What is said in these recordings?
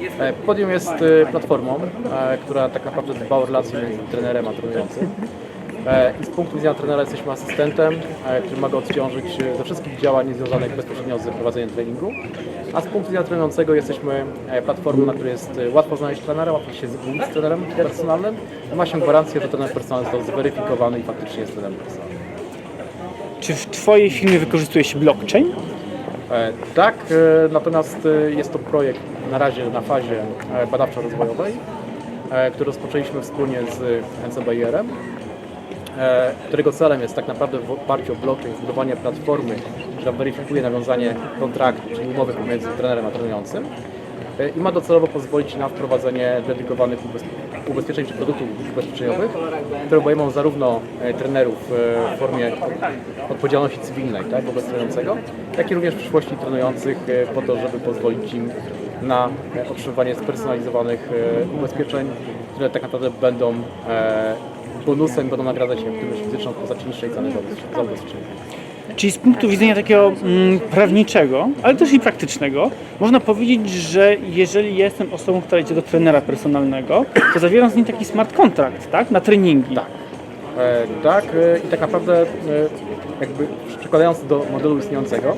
E, Podium jest e, platformą, e, która tak naprawdę dba o relacje między trenerem a trenującym. I z punktu widzenia trenera jesteśmy asystentem, który ma go odciążyć ze wszystkich działań związanych bezpośrednio z prowadzeniem treningu. A z punktu widzenia trenującego jesteśmy platformą, na której jest łatwo znaleźć trenera, łatwo się zgubić z trenerem personalnym. i Ma się gwarancję, że trener personalny został zweryfikowany i faktycznie jest trenerem personalnym. Czy w Twojej firmie wykorzystuje się blockchain? Tak, natomiast jest to projekt na razie na fazie e, badawczo-rozwojowej, e, który rozpoczęliśmy wspólnie z NCBIR-em, e, którego celem jest tak naprawdę w oparciu o blockchain zbudowanie platformy, która weryfikuje nawiązanie kontraktu, czyli umowy pomiędzy trenerem a trenującym i ma docelowo pozwolić na wprowadzenie dedykowanych ubez- ubezpieczeń czy produktów ubezpieczeniowych, które obejmą zarówno trenerów w formie odpowiedzialności cywilnej tak, wobec trenującego, jak i również w przyszłości trenujących po to, żeby pozwolić im na otrzymywanie spersonalizowanych e, ubezpieczeń, które tak naprawdę będą e, bonusem, będą nagradzać aktywność fizyczną postaci niższej ceny za ubezpie- za ubezpieczenie. Czyli z punktu widzenia takiego mm, prawniczego, ale też i praktycznego, można powiedzieć, że jeżeli jestem osobą, która idzie do trenera personalnego, to zawieram z nim taki smart contract, tak? Na treningi. Tak. E, tak e, i tak naprawdę e, jakby przekładając do modelu istniejącego,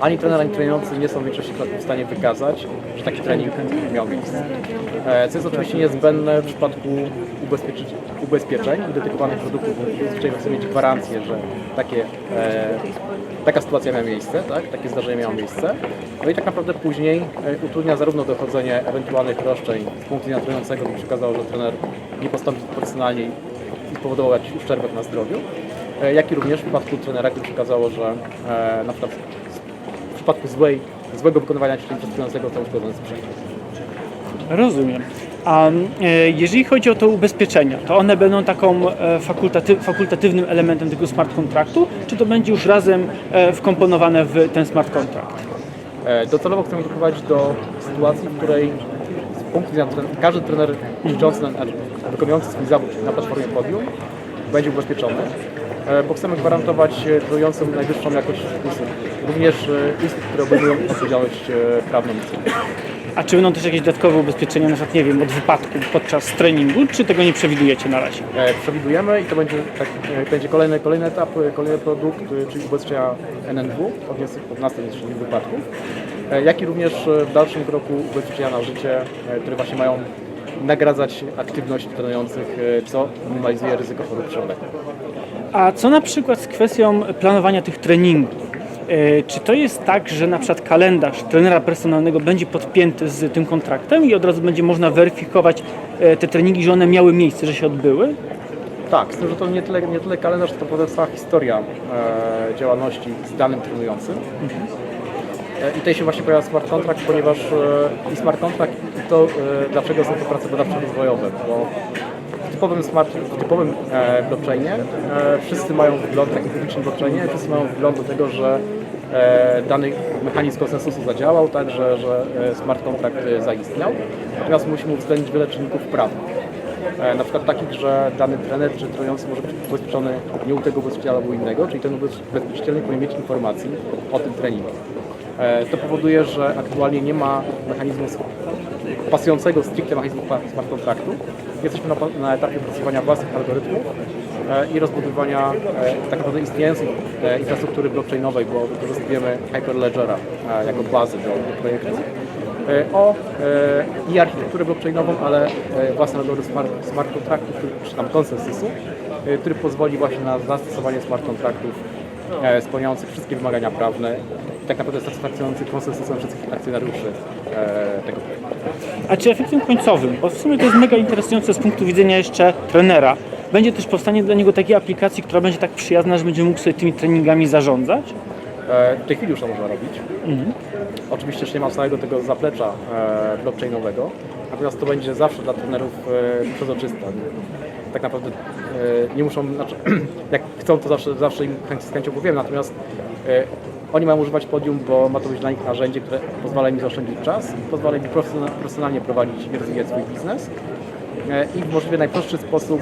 ani trener, ani trenujący nie są w większości przypadków w stanie wykazać, że taki trening miał miejsce. Co jest oczywiście niezbędne w przypadku ubezpieczeń i dedykowanych produktów ubezpieczeniowych chcemy mieć gwarancję, że takie, e, taka sytuacja miała miejsce, tak? takie zdarzenie miało miejsce. No i tak naprawdę później e, utrudnia zarówno dochodzenie ewentualnych roszczeń z punktu widzenia trenującego, by się okazało, że trener nie postąpił profesjonalnie i spowodował jakiś uszczerbek na zdrowiu, e, jak i również w przypadku trenera, gdy się okazało, że na przykład przypadku złej, złego wykonywania ćwiczeń trenującego to uszkodzony sprzęt. Rozumiem. A e, jeżeli chodzi o to ubezpieczenia, to one będą taką e, fakultaty, fakultatywnym elementem tego smart kontraktu, czy to będzie już razem e, wkomponowane w ten smart kontrakt? Docelowo chcemy doprowadzić do sytuacji, w której z punktu widzenia każdy trener ćwiczący, na- wykonujący swój zawód na platformie podium będzie ubezpieczony, bo chcemy gwarantować e, trenującym najwyższą jakość usług. Również e, usług, które obejmują odpowiedzialność e, prawną. A czy będą też jakieś dodatkowe ubezpieczenia, na przykład, nie wiem, od wypadku podczas treningu, czy tego nie przewidujecie na razie? E, przewidujemy i to będzie, tak, e, będzie kolejny, kolejny etap, e, kolejny produkt, e, czyli ubezpieczenia NNW od, nies- od następnych wypadków, e, jak i również e, w dalszym kroku ubezpieczenia na życie, e, które właśnie mają nagradzać aktywność trenujących, e, co minimalizuje ryzyko chorób przewlekłych. A co na przykład z kwestią planowania tych treningów? E, Czy to jest tak, że na przykład kalendarz trenera personalnego będzie podpięty z tym kontraktem i od razu będzie można weryfikować e, te treningi, że one miały miejsce, że się odbyły? Tak, z tym, że to nie tyle, nie tyle kalendarz, to po cała historia e, działalności z danym trenującym. E, I tutaj się właśnie pojawia smart contract, ponieważ e, i smart contract i to e, dlaczego są to prace badawczo-rozwojowe, bo typowym, smart, w typowym e, blockchainie e, wszyscy mają wgląd, takim publicznym blockchainie, wszyscy mają wgląd do tego, że e, dany mechanizm konsensusu zadziałał, tak, że, że e, smart contract e, zaistniał. Natomiast musimy uwzględnić wiele czynników prawnych. E, na przykład takich, że dany trener czy trenujący może być ubezpieczony nie u tego ubezpieczyciela albo innego, czyli ten ubezpieczyciel nie powinien mieć informacji o tym treningu. E, To powoduje, że aktualnie nie ma mechanizmu pasującego stricte mechanizmu smart kontraktu. Jesteśmy na, na etapie opracowania własnych algorytmów e, i rozbudowywania e, tak naprawdę istniejącej e, infrastruktury blockchainowej, bo wykorzystujemy Hyperledgera jako bazę do, projektu o e, i architekturę blockchainową, ale e, własny algorytm smart, smart kontraktów, który- czy tam konsensusu, e, który pozwoli właśnie na zastosowanie smart kontraktów spełniających wszystkie wymagania prawne i tak naprawdę satysfakcjonujących konsensusem wszystkich akcjonariuszy e, tego projektu. A czy efektem końcowym, bo w sumie to jest mega interesujące z punktu widzenia jeszcze trenera, będzie też powstanie dla niego takiej aplikacji, która będzie tak przyjazna, że będzie mógł sobie tymi treningami zarządzać? E, W tej chwili już to można robić. Oczywiście jeszcze nie ma całego tego zaplecza e, blockchainowego, natomiast to będzie zawsze dla trenerów e, przezroczyste. Tak naprawdę e, nie muszą, znaczy, jak chcą, to zawsze, zawsze im z chęcią powiem, natomiast oni mają używać podium, bo ma to być dla nich narzędzie, które pozwala im zaoszczędzić czas pozwala im profesjonal- profesjonalnie prowadzić i rozwijać swój biznes i w możliwie najprostszy sposób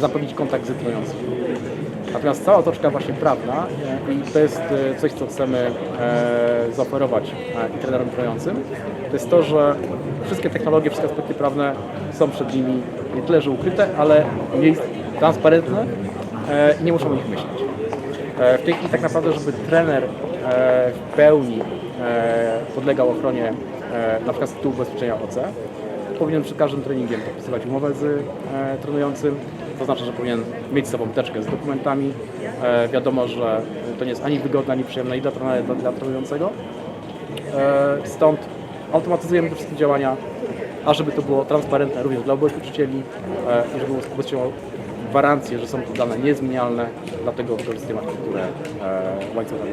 zapewnić kontakt z trenującym. Natomiast cała otoczka właśnie prawna e, i to jest e, coś, co chcemy e, zaoferować trenerom trenującym, to jest to, że wszystkie technologie, wszystkie aspekty prawne są przed nimi nie tyle, że ukryte, ale mniej transparentne i nie muszą o nich myśleć. W tej chwili tak naprawdę, żeby trener w pełni podlegał ochronie na przykład z tytułu ubezpieczenia OC, powinien przed każdym treningiem podpisywać umowę z e, trenującym, to znaczy, że powinien mieć z sobą teczkę z dokumentami. E, wiadomo, że to nie jest ani wygodne, ani przyjemne i dla trenera, dla, dla trenującego. E, stąd automatyzujemy te wszystkie działania, a żeby to było transparentne również dla ubezpieczycieli e, i żeby ubezpieczyciel miał gwarancję, że są to dane niezmienialne, dlatego wykorzystujemy architekturę e, łańcucha.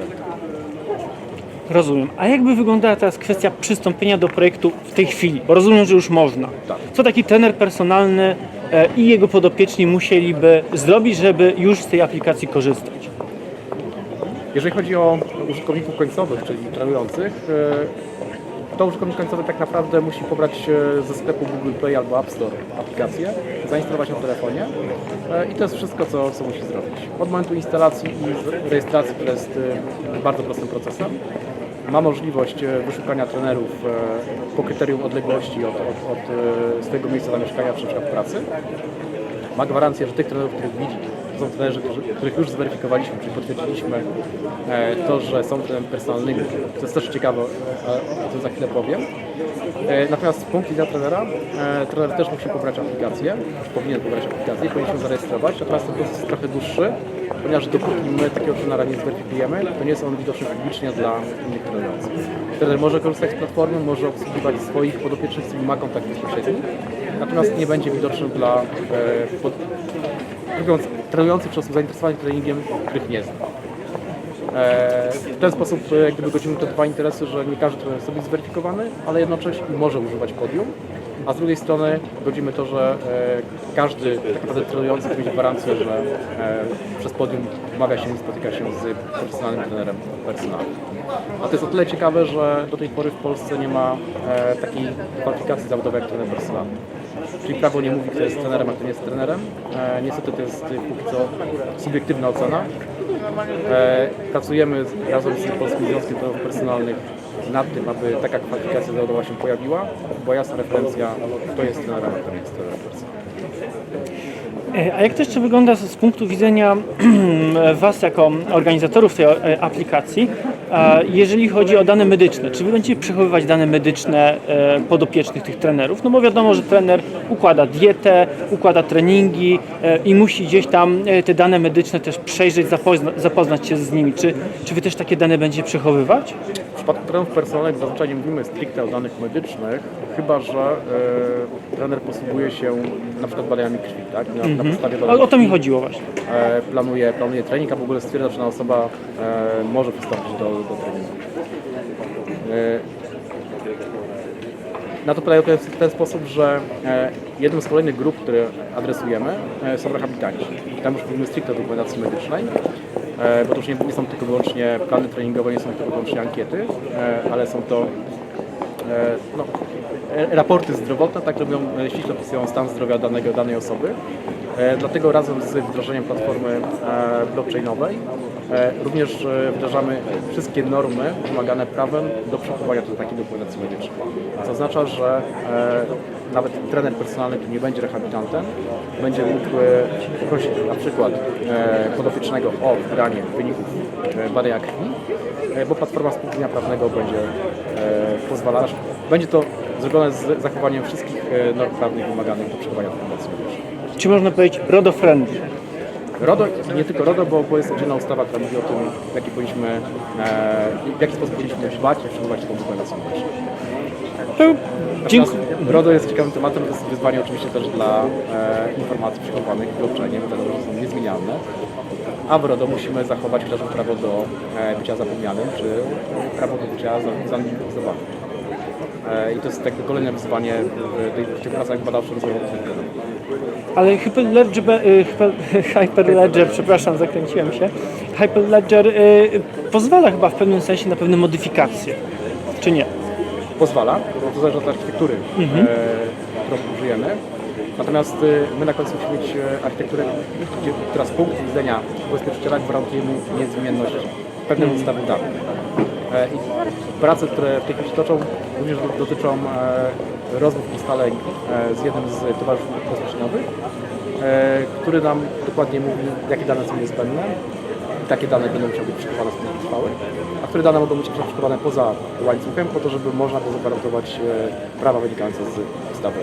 Rozumiem. A jakby wyglądała teraz kwestia przystąpienia do projektu w tej chwili? Bo rozumiem, że już można. Tak. Co taki trener personalny e, i jego podopieczni musieliby zrobić, żeby już z tej aplikacji korzystać? Jeżeli chodzi o użytkowników końcowych, czyli trenujących, e, to użytkownik końcowy tak naprawdę musi pobrać e, ze sklepu Google Play albo App Store aplikację, zainstalować na telefonie e, i to jest wszystko, co, co musi zrobić. Od momentu instalacji i rejestracji, która jest e, bardzo prostym procesem, ma możliwość wyszukania trenerów po kryterium odległości od, od, od swojego miejsca zamieszkania czy na pracy. Ma gwarancję, że tych trenerów, których widzi, którzy, których już zweryfikowaliśmy, czyli potwierdziliśmy e, to, że są trenerami personalnymi. To jest też ciekawe, e, o tym za chwilę powiem. E, Natomiast punktu widzenia trenera, trener też musi pobrać aplikację, powinien pobrać aplikację, powinien się zarejestrować, natomiast ten proces jest trochę dłuższy, ponieważ dopóki my takiego trenera nie zweryfikujemy, to nie jest on widoczny publicznie dla innych trenujących. Trener może korzystać z platformy, może obsługiwać swoich podopiecznych, z którymi ma kontakt bezpośredni, natomiast nie będzie widoczny dla pod, mówiąc, trenujących czy osób zainteresowanych treningiem, których nie zna. E, W ten sposób e, jak gdyby godzimy te dwa interesy, że nie każdy trener być zweryfikowany, ale jednocześnie może używać podium, a z drugiej strony godzimy to, że e, każdy tak naprawdę trenujący mieć gwarancję, że e, przez podium umaga się i spotyka się z profesjonalnym trenerem personalnym. A to jest o tyle ciekawe, że do tej pory w Polsce nie ma e, takiej kwalifikacji zawodowej jak trener personalny. Czyli prawo nie mówi, kto jest trenerem, a kto nie jest trenerem. E, niestety to jest póki co subiektywna ocena. E, pracujemy razem z Polskim Związkiem Trenerów Personalnych nad tym, aby taka kwalifikacja zawodowa się pojawiła. Była jasna referencja, kto jest trenerem, a kto nie jest trenerem. E, A jak to jeszcze wygląda z punktu widzenia Was jako organizatorów tej e, aplikacji, jeżeli chodzi o dane medyczne? Czy Wy będziecie przechowywać dane medyczne e, podopiecznych tych trenerów? No bo wiadomo, że trener układa dietę, układa treningi i musi gdzieś tam te dane medyczne też przejrzeć, zapozna, zapoznać się z nimi. Czy, czy Wy też takie dane będziecie przechowywać? W przypadku trenerów personalnych zazwyczaj nie mówimy stricte o danych medycznych, chyba że e, trener posługuje się na przykład badaniami krwi, tak? Na, na podstawie O, badań o to mi chodziło właśnie. e, planuje, planuje trening, a w ogóle stwierdza, czy dana osoba e, może przystąpić do, do treningu. E, na to polega w ten sposób, że e, jedną z kolejnych grup, które adresujemy, e, są rehabilitanci. Tam już mówimy stricte o dokumentacji medycznej, bo to już nie, nie są tylko wyłącznie plany treningowe, nie są tylko wyłącznie ankiety, e, ale są to e, no, e, raporty zdrowotne, tak robią, e, ściśle opisują stan zdrowia danego, danej osoby. E, Dlatego razem z wdrożeniem platformy e, blockchainowej e, również e, wdrażamy wszystkie normy wymagane prawem do przechowywania takiej dokumentacji medycznej. Co oznacza, że e, nawet trener personalny, który nie będzie rehabilitantem, będzie mógł e, prosić na przykład e, podopiecznego o wybranie wyników e, badania krwi, e, bo platforma widzenia prawnego będzie e, pozwalała, będzie to zrobione z zachowaniem wszystkich e, norm prawnych wymaganych do przechowywania dokumentacji medycznej. Czy można powiedzieć RODO-friendly? RODO nie tylko RODO, bo, bo jest oddzielna ustawa, która mówi o tym, w jaki, powinniśmy, e, w jaki sposób powinniśmy dbać i przechowywać tą dokumentację. To dziękuję. Natomiast RODO jest ciekawym tematem, to jest wyzwanie oczywiście też dla e, informacji przechowanych w blockchainie, bo te normy są niezmienialne. A w RODO musimy zachować chociażby prawo do e, bycia zapomnianym, czy prawo do bycia za- zanonimizowanym. E, I to jest jakby kolejne wyzwanie w, tych pracach badawczo-rozwojowych. Ale Hyperledger, Hyper, Hyperledger, przepraszam, zakręciłem się. Hyperledger y, pozwala chyba w pewnym sensie na pewne modyfikacje, czy nie? pozwala, bo to zależy od architektury, e, którą użyjemy. Natomiast my na końcu musimy mieć e, architekturę, która z punktu widzenia ubezpieczyciela gwarantuje mu niezmienność pewnego zestawu danych. E, I prace, które w tej chwili się toczą, również do- dotyczą e, rozmów i ustaleń e, z jednym z towarzyszów ubezpieczeniowych, e, który nam dokładnie mówi, jakie dane są niezbędne i takie dane będą musiały być przechowane w trwały, a które dane mogą być przechowane poza łańcuchem po to, żeby można było zagwarantować prawa wynikające z ustawy.